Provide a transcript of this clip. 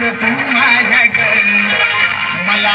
तू माझ्या घरी मला